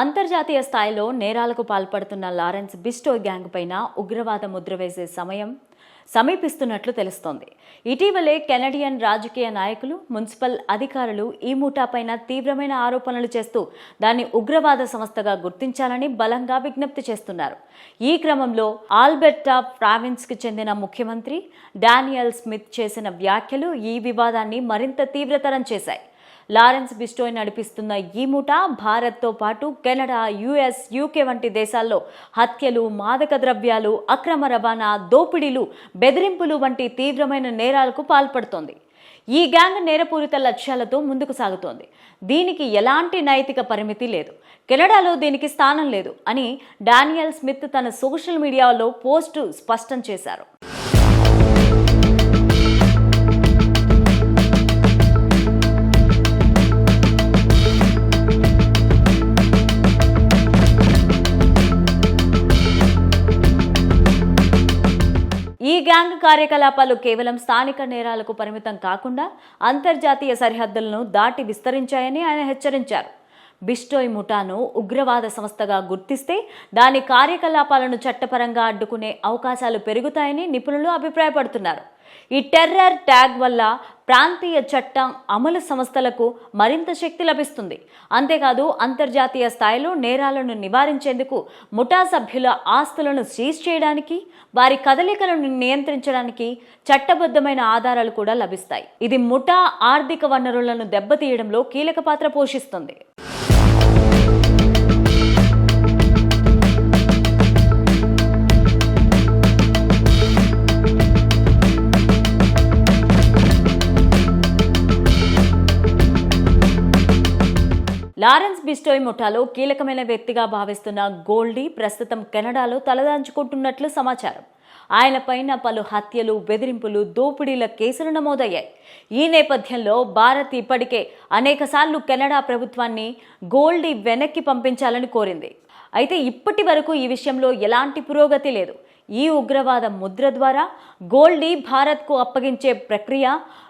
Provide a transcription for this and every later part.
అంతర్జాతీయ స్థాయిలో నేరాలకు పాల్పడుతున్న లారెన్స్ బిస్టో గ్యాంగ్ పైన ఉగ్రవాద ముద్ర వేసే సమయం సమీపిస్తున్నట్లు తెలుస్తోంది. ఇటీవలే కెనడియన్ రాజకీయ నాయకులు మున్సిపల్ అధికారులు ఈ ముఠాపైన తీవ్రమైన ఆరోపణలు చేస్తూ దాన్ని ఉగ్రవాద సంస్థగా గుర్తించాలని బలంగా విజ్ఞప్తి చేస్తున్నారు. ఈ క్రమంలో ఆల్బెర్టా ప్రావిన్స్కి చెందిన ముఖ్యమంత్రి డానియల్ స్మిత్ చేసిన వ్యాఖ్యలు ఈ వివాదాన్ని మరింత తీవ్రతరం చేశాయి. లారెన్స్ బిస్టోయ్ నడిపిస్తున్న ఈ ముఠ భారత్తో పాటు కెనడా యుఎస్ యూకే వంటి దేశాల్లో హత్యలు మాదక ద్రవ్యాలు అక్రమ రవాణా దోపిడీలు బెదిరింపులు వంటి తీవ్రమైన నేరాలకు పాల్పడుతోంది. ఈ గ్యాంగ్ నేరపూరిత లక్ష్యాలతో ముందుకు సాగుతోంది. దీనికి ఎలాంటి నైతిక పరిమితి లేదు. కెనడాలో దీనికి స్థానం లేదు అని డానియల్ స్మిత్ తన సోషల్ మీడియాలో పోస్టు స్పష్టం చేశారు. ఈ గ్యాంగ్ కార్యకలాపాలు కేవలం స్థానిక నేరాలకు పరిమితం కాకుండా అంతర్జాతీయ సరిహద్దులను దాటి విస్తరించాయని ఆయన హెచ్చరించారు. బిస్టోయ్ ముఠాను ఉగ్రవాద సంస్థగా గుర్తిస్తే దాని కార్యకలాపాలను చట్టపరంగా అడ్డుకునే అవకాశాలు పెరుగుతాయని నిపుణులు అభిప్రాయపడుతున్నారు. ఈ టెర్రర్ ట్యాగ్ వల్ల ప్రాంతీయ చట్టం అమలు సంస్థలకు మరింత శక్తి లభిస్తుంది. అంతేకాదు అంతర్జాతీయ స్థాయిలో నేరాలను నివారించేందుకు ముఠా సభ్యుల ఆస్తులను సీజ్ చేయడానికి వారి కదలికలను నియంత్రించడానికి చట్టబద్ధమైన ఆధారాలు కూడా లభిస్తాయి. ఇది ముఠా ఆర్థిక వనరులను దెబ్బతీయడంలో కీలక పాత్ర పోషిస్తుంది. లారెన్స్ బిస్టోయ్ ముఠాలో కీలకమైన వ్యక్తిగా భావిస్తున్న గోల్డీ ప్రస్తుతం కెనడాలో తలదాంచుకుంటున్నట్లు సమాచారం. ఆయనపైన పలు హత్యలు బెదిరింపులు దోపిడీల కేసులు నమోదయ్యాయి. ఈ నేపథ్యంలో భారత్ ఇప్పటికే అనేకసార్లు కెనడా ప్రభుత్వాన్ని గోల్డీ వెనక్కి పంపించాలని కోరింది. అయితే ఇప్పటి వరకు ఈ విషయంలో ఎలాంటి పురోగతి లేదు. ఈ ఉగ్రవాద ముద్ర ద్వారా గోల్డీ భారత్కు అప్పగించే ప్రక్రియ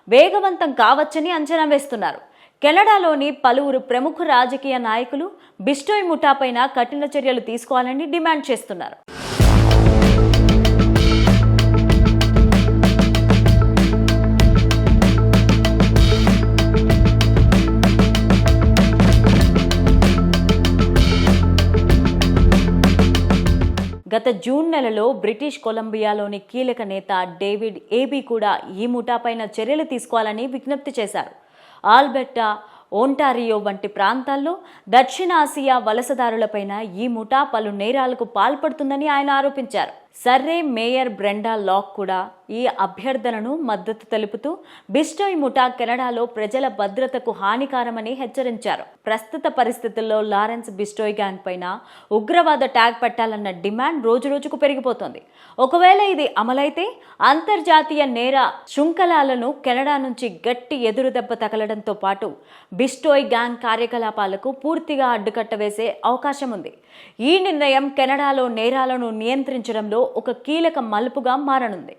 వేగవంతం కావచ్చని అంచనా వేస్తున్నారు. కెనడాలోని పలువురు ప్రముఖ రాజకీయ నాయకులు బిస్టోయ్ ముఠాపైన కఠిన చర్యలు తీసుకోవాలని డిమాండ్ చేస్తున్నారు. గత జూన్ నెలలో బ్రిటిష్ కొలంబియాలోని కీలక నేత డేవిడ్ ఏబీ కూడా ఈ ముఠాపైన చర్యలు తీసుకోవాలని విజ్ఞప్తి చేశారు. ఆల్బెట్టా ఓంటారియో వంటి ప్రాంతాల్లో దక్షిణాసియా వలసదారులపైన ఈ ముఠా పలు నేరాలకు పాల్పడుతుందని ఆయన ఆరోపించారు. సర్రే మేయర్ బ్రెండా లాక్ కూడా ఈ అభ్యర్థనను మద్దతు తెలుపుతూ బిస్టోయ్ ముఠా కెనడాలో ప్రజల భద్రతకు హానికారమని హెచ్చరించారు. ప్రస్తుత పరిస్థితుల్లో లారెన్స్ బిస్టోయ్ గ్యాంగ్ పైన ఉగ్రవాద ట్యాగ్ పెట్టాలన్న డిమాండ్ రోజురోజుకు పెరిగిపోతోంది. ఒకవేళ ఇది అమలైతే అంతర్జాతీయ నేర శృంఖలాలను కెనడా నుంచి గట్టి ఎదురుదెబ్బ తగలడంతో పాటు బిస్టోయ్ గ్యాంగ్ కార్యకలాపాలకు పూర్తిగా అడ్డుకట్ట వేసే అవకాశం ఉంది ఈ నిర్ణయం కెనడాలో నేరాలను నియంత్రించడంలో ఒక కీలక మలుపుగా మారనుంది.